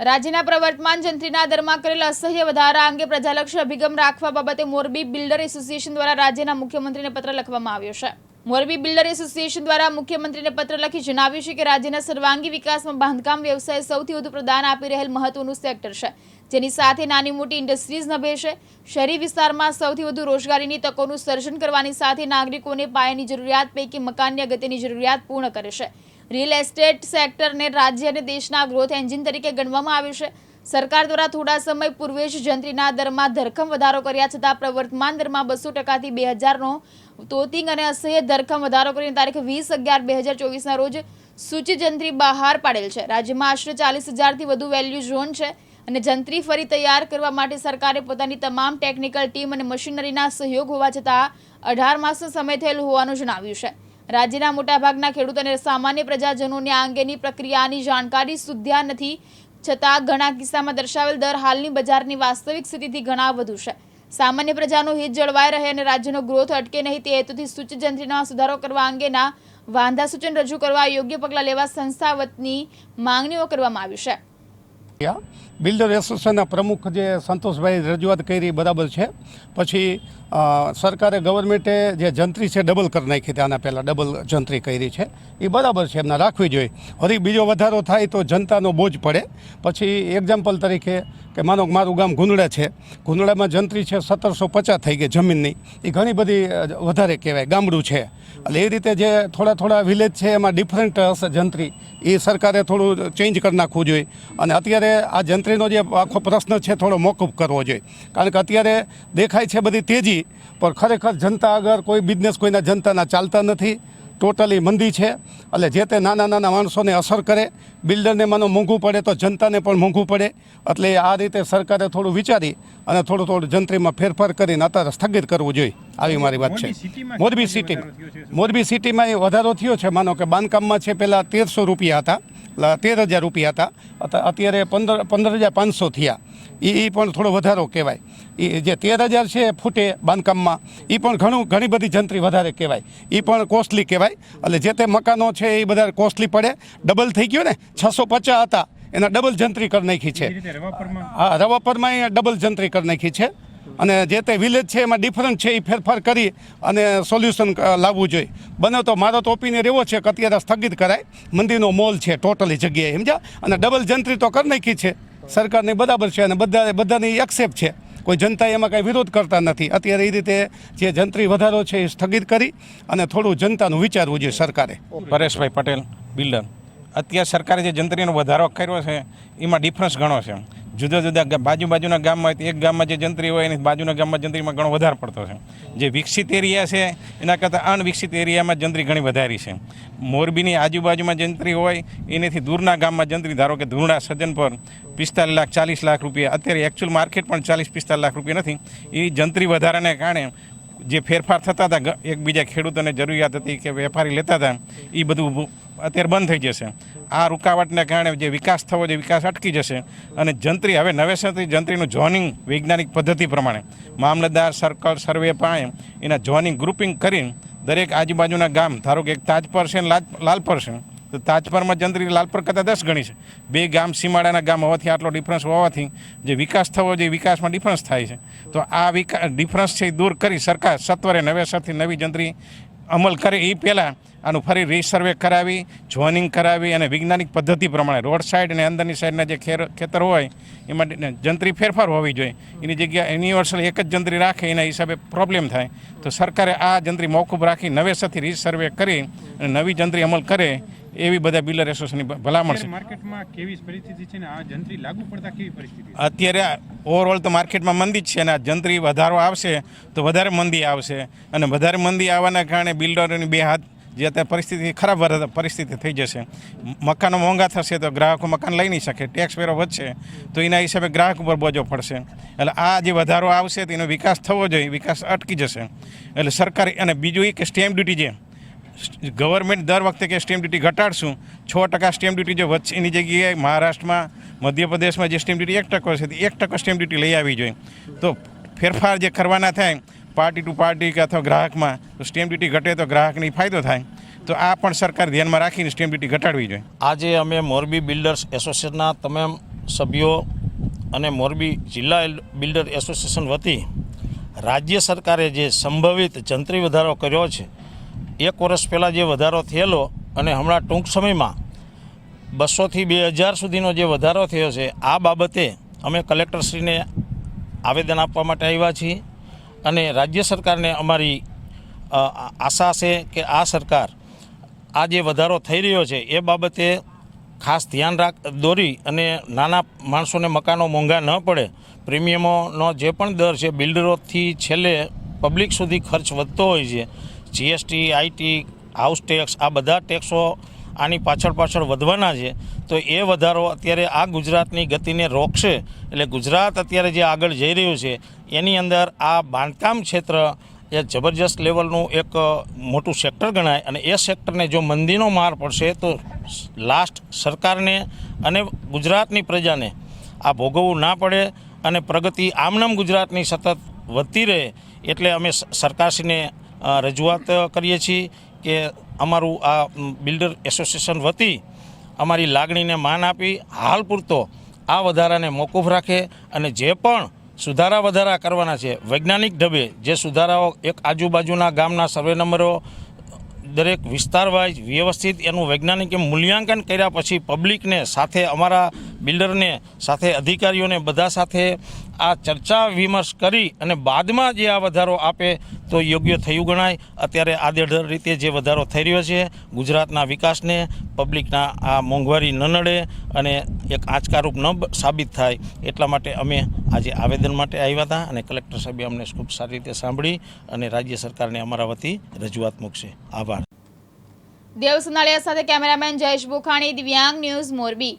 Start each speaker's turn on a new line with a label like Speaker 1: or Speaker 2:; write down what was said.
Speaker 1: રાજ્યના પ્રવર્તમાન જંત્રીના દરમાં કરેલ અસહ્ય વધારા અંગે પ્રજાલક્ષી અભિગમ રાખવા બાબતે મોરબી બિલ્ડર એસોસિએશન દ્વારા રાજ્યના મુખ્યમંત્રીને પત્ર લખવામાં આવ્યો છે. મોરબી બિલ્ડર એસોસિએશન દ્વારા મુખ્યમંત્રીને પત્ર લખી જણાવ્યું છે કે રાજ્યના સર્વાંગી વિકાસમાં બાંધકામ વ્યવસાય સૌથી વધુ પ્રદાન આપી રહેલ મહત્વનું સેક્ટર છે. જેની સાથે નાની મોટી ઇન્ડસ્ટ્રીઝ નભે છે. શહેરી વિસ્તારમાં સૌથી વધુ રોજગારીની તકોનું સર્જન કરવાની સાથે નાગરિકોને પાયાની જરૂરિયાત પૈકી મકાનની અગત્યની જરૂરિયાત પૂર્ણ કરે છે. રિયલ એસ્ટેટ સેક્ટરને રાજ્ય અને દેશના ગ્રોથ એન્જિન તરીકે ગણવામાં આવ્યું છે. સરકાર દ્વારા થોડા સમય પૂર્વે જ જંત્રીના દરમાં ધરખમ વધારો કર્યા છતાં પ્રવર્તમાન દરમાં બસો ટકાથી બે હજારનો તોતિંગ અને અસહ્ય ધરખમ વધારો કરીને તારીખ વીસ અગિયાર બે હજાર ચોવીસના રોજ સૂચિત જંત્રી બહાર પાડેલ છે. રાજ્યમાં આશરે ચાલીસ હજારથી વધુ વેલ્યુ ઝોન છે અને જંત્રી ફરી તૈયાર કરવા માટે સરકારે પોતાની તમામ ટેકનિકલ ટીમ અને મશીનરીના સહયોગ હોવા છતાં અઢાર માસનો સમય થયેલ હોવાનું જણાવ્યું છે. રાજ્યના મોટાભાગના ખેડૂત અને સામાન્ય પ્રજાજનોને આ અંગેની પ્રક્રિયાની જાણકારી સુધ્યા નથી. છતાં ઘણા કિસ્સામાં દર્શાવેલ દર હાલની બજારની વાસ્તવિક સ્થિતિથી ઘણા વધુ છે. સામાન્ય પ્રજાનું હિત જળવાઈ રહે અને રાજ્યનો ગ્રોથ અટકે નહીં તે હેતુથી સૂચિત સુધારો કરવા અંગેના વાંધા સૂચન રજૂ કરવા યોગ્ય પગલાં લેવા સંસ્થા વતની માંગણીઓ કરવામાં આવી છે.
Speaker 2: બિલ્ડર એસોસિએશનના પ્રમુખ જે સંતોષભાઈ રજૂઆત કરી બરાબર છે. પછી સરકારે ગવર્મેન્ટે જે જંત્રી છે, ડબલ કરી નાખી હતી આના પહેલાં ડબલ જંત્રી કરી છે. એ બરાબર છે, એમને રાખવી જોઈએ. હરી બીજો વધારો થાય તો જનતાનો બોજ પડે. પછી એક્ઝામ્પલ તરીકે કે માનો મારું ગામ ગુંદડા છે. ગુંદડામાં જંત્રી છે, સત્તરસો પચાસ થઈ ગઈ જમીનની. એ ઘણી બધી વધારે કહેવાય, ગામડું છે. એટલે એ રીતે જે થોડા થોડા વિલેજ છે, એમાં ડિફરન્ટ હશે જંત્રી. એ સરકારે થોડું ચેન્જ કરી નાખવું જોઈએ. અને અત્યારે આ જંત્રીનો જે આખો પ્રશ્ન છે, થોડો મોકૂફ કરવો જોઈએ. કારણ કે અત્યારે દેખાય છે બધી તેજી, પણ ખરેખર જનતા આગળ કોઈ બિઝનેસ કોઈના જનતાના ચાલતા નથી ટોટલી મંદી છે. એટલે જે તે નાના નાના માણસોને અસર કરે બિલ્ડરને માનો મોંઘું પડે તો જનતાને પણ મોંઘું પડે. એટલે આ રીતે સરકારે થોડું વિચારી અને થોડું થોડું જંત્રીમાં ફેરફાર કરીને અત્યારે સ્થગિત કરવું જોઈએ. આવી મારી વાત છે.
Speaker 3: મોરબી સિટીમાં
Speaker 2: મોરબી સિટીમાં એ વધારો થયો છે. માનો કે બાંધકામમાં છે પહેલાં તેરસો રૂપિયા હતા. તેર હજાર રૂપિયા હતા. અત્યારે પંદર પંદર હજાર પાંચસો થયા. એ એ પણ થોડો વધારો કહેવાય. એ જે તેર હજાર છે ફૂટે બાંધકામમાં. એ પણ ઘણું ઘણી બધી જંત્રી વધારે કહેવાય. એ પણ કોસ્ટલી કહેવાય. એટલે જે તે મકાનો છે એ બધા કોસ્ટલી પડે. ડબલ થઈ ગયું ને છસો પચાસ હતા. એના ડબલ જંત્રી કરી નાખી છે.
Speaker 3: એ
Speaker 2: હા રવાપરમાં અહીંયા ડબલ જંત્રી કરી નાખી છે. અને જે તે વિલેજ છે એમાં ડિફરન્ટ છે એ ફેરફાર કરી અને સોલ્યુશન લાવવું જોઈએ. બને તો મારો તો ઓપિનિયન એવો છે કે અત્યારે સ્થગિત કરાય. મંદિરનો મોલ છે ટોટલી જગ્યાએ સમજ્યા? અને ડબલ જંત્રી તો કરી નાખી છે. સરકારની બરાબર છે અને બધા બધાની એક્સેપ્ટ છે. કોઈ જનતા એમાં કાંઈ વિરોધ કરતા નથી. અત્યારે એ રીતે જે જંત્રી વધારો છે એ સ્થગિત કરી અને થોડું જનતાનું વિચારવું જોઈએ સરકારે.
Speaker 4: પરેશભાઈ પટેલ, બિલ્ડર. અત્યારે સરકારે જે જંત્રીનો વધારો કર્યો છે, એમાં ડિફરન્સ ઘણો છે. જુદા જુદા બાજુ બાજુના ગામમાં એક ગામમાં જે જંત્રી હોય એની બાજુના ગામમાં જંત્રીમાં ઘણો વધારે પડતો છે. જે વિકસિત એરિયા છે, એના કરતાં અનવિકસિત એરિયામાં જંત્રી ઘણી વધારી છે. મોરબીની આજુબાજુમાં જંત્રી હોય, એનાથી દૂરના ગામમાં જંત્રી, ધારો કે ધૂરણા સજ્જન પર પિસ્તાલીસ લાખ, ચાલીસ લાખ રૂપિયા. અત્યારે એકચ્યુઅલ માર્કેટ પણ ચાલીસ પિસ્તાલીસ લાખ રૂપિયા નથી. એ જંત્રી વધારાને કારણે જે ફેરફાર થતા હતા એકબીજા ખેડૂતોને જરૂરિયાત હતી કે વેપારી લેતા હતા એ બધું અત્યારે બંધ થઈ જશે. આ રૂકાવટને કારણે જે વિકાસ થવો જે વિકાસ અટકી જશે. અને જંત્રી, હવે નવેસરથી જંત્રીનું જોનિંગ વૈજ્ઞાનિક પદ્ધતિ પ્રમાણે, મામલતદાર સર્કલ સર્વે પાણે, એના જોનિંગ ગ્રુપિંગ કરીને દરેક આજુબાજુના ગામ, ધારો કે એક તાજપર છે લાલપર છે તો તાજપરમાં જંત્રી લાલપર કરતાં દસ ગણી છે. બે ગામ સીમાડાના ગામ હોવાથી આટલો ડિફરન્સ હોવાથી જે વિકાસ થવો જોઈએ વિકાસમાં ડિફરન્સ થાય છે. તો આ વિકાસ ડિફરન્સ છે એ દૂર કરી સરકાર સત્વરે નવેસરથી નવી જંત્રી અમલ કરે એ પહેલાં આનું ફરી રીસર્વે કરાવી જોઈનિંગ કરાવી અને વૈજ્ઞાનિક પદ્ધતિ પ્રમાણે રોડ સાઈડ અને અંદરની સાઈડના જે ખેર, ખેતર હોય એમાં જંત્રી ફેરફાર હોવી જોઈએ. એની જગ્યાએ યુનિવર્સલ એક જ જંત્રી રાખે એના હિસાબે પ્રોબ્લેમ થાય. તો સરકારે આ જંત્રી મોકૂફ રાખી નવેસરથી રીસર્વે કરી અને નવી જંત્રી અમલ કરે એવી બધા બિલ્ડર એસોસિએશનની ભલામણ છે.
Speaker 3: માર્કેટમાં કેવી પરિસ્થિતિ છે ને આ જંત્રી લાગુ પડતા કેવી પરિસ્થિતિ
Speaker 4: અત્યારે ઓવરઓલ તો માર્કેટમાં મંદી જ છે અને આ જંત્રી વધારો આવશે તો વધારે મંદી આવશે. અને વધારે મંદી આવવાના કારણે બિલ્ડરોની બે હાથ જે અત્યારે પરિસ્થિતિ ખરાબ પરિસ્થિતિ થઈ જશે. મકાનો મોંઘા થશે તો ગ્રાહકો મકાન લઈ નહીં શકે ટેક્સ વેરો વધશે તો એના હિસાબે ગ્રાહક ઉપર બોજો પડશે. એટલે આ જે વધારો આવશે તો એનો વિકાસ થવો જોઈએ વિકાસ અટકી જશે. એટલે સરકાર અને બીજું એ કે સ્ટેમ્પ ડ્યુટી જે ગવર્મેન્ટ દર વખતે કે સ્ટેમ્પ ડ્યુટી ઘટાડશું, છ ટકા સ્ટેમ્પ ડ્યુટી જે વચ્ચે, એની જગ્યાએ મહારાષ્ટ્રમાં, મધ્યપ્રદેશમાં જે સ્ટેમ્પ ડ્યુટી એક ટકો છે તે એક ટકો સ્ટેમ્પ ડ્યુટી લઈ આવી જોઈએ. તો ફેરફાર જે કરવાના થાય પાર્ટી ટુ પાર્ટી કે અથવા ગ્રાહકમાં, તો સ્ટેમ્પ ડ્યુટી ઘટે તો ગ્રાહકને ફાયદો થાય. તો આ પણ સરકાર ધ્યાનમાં રાખીને સ્ટેમ્પ ડ્યુટી ઘટાડવી જોઈએ.
Speaker 5: આજે અમે મોરબી બિલ્ડર્સ એસોસિએશનના તમામ સભ્યો અને મોરબી જિલ્લા બિલ્ડર એસોસિએશન વતી રાજ્ય સરકારે જે સંભવિત જંત્રી વધારો કર્યો છે એક વર્ષ પહેલાં જે વધારો થયેલો અને હમણાં ટૂંક સમયમાં બસોથી બે હજાર સુધીનો જે વધારો થયો છે, આ બાબતે અમે કલેક્ટરશ્રીને આવેદન આપવા માટે આવ્યા છીએ અને રાજ્ય સરકારને અમારી આશા છે કે આ સરકાર આ જે વધારો થઈ રહ્યો છે, એ બાબતે ખાસ ધ્યાન રાખ, દોરી અને નાના માણસોને મકાનો મોંઘા ન પડે. પ્રીમિયમોનો જે પણ દર છે બિલ્ડરોથી છેલ્લે પબ્લિક સુધી ખર્ચ વધતો હોય છે. જીએસટી આઈટી હાઉસ ટેક્સ આ બધા ટેક્સો આની પાછળ પાછળ વધવાના છે. તો એ વધારો અત્યારે આ ગુજરાતની ગતિને રોકશે. એટલે ગુજરાત અત્યારે જે આગળ જઈ રહ્યું છે, એની અંદર આ બાંધકામ ક્ષેત્ર એ જબરજસ્ત લેવલનું એક મોટું સેક્ટર ગણાય અને એ સેક્ટરને જો મંદીનો માર પડશે, તો લાસ્ટ સરકારને અને ગુજરાતની પ્રજાને આ ભોગવવું ના પડે અને પ્રગતિ આમનામ ગુજરાતની સતત વધતી રહે. એટલે અમે સરકારશ્રીને રજૂઆત કરીએ છીએ કે અમારું આ બિલ્ડર એસોસિએશન વતી અમારી લાગણીને માન આપી હાલ પૂરતો આ વધારાને મોકૂફ રાખે અને જે પણ સુધારા વધારા કરવાના છે, વૈજ્ઞાનિક ઢબે જે સુધારાઓ એક આજુબાજુના ગામના સર્વે નંબરો, દરેક વિસ્તાર વાઇઝ વ્યવસ્થિત એનું વૈજ્ઞાનિક મૂલ્યાંકન કર્યા પછી પબ્લિકને સાથે અમારા બિલ્ડરને સાથે અધિકારીઓને બધા સાથે આ ચર્ચા વિમર્શ કરી અને બાદમાં જે આ વધારો આપે તો યોગ્ય થયું ગણાય. અત્યારે આડેધડ રીતે જે વધારો થઈ રહ્યો છે, ગુજરાતના વિકાસને, પબ્લિકના આ મોંઘવારી ન નડે અને એક આંચકારૂપ ન સાબિત થાય, એટલા માટે અમે આજે આવેદન માટે આવ્યા હતા અને કલેક્ટર સાહેબે અમને ખૂબ સારી રીતે સાંભળી અને રાજ્ય સરકારને અમારા વતી રજૂઆત મૂકશે. આભાર.
Speaker 1: દેવ સુનાળિયા સાથે કેમેરામેન જયેશ બુખાણી દિવ્યાંગ ન્યૂઝ મોરબી.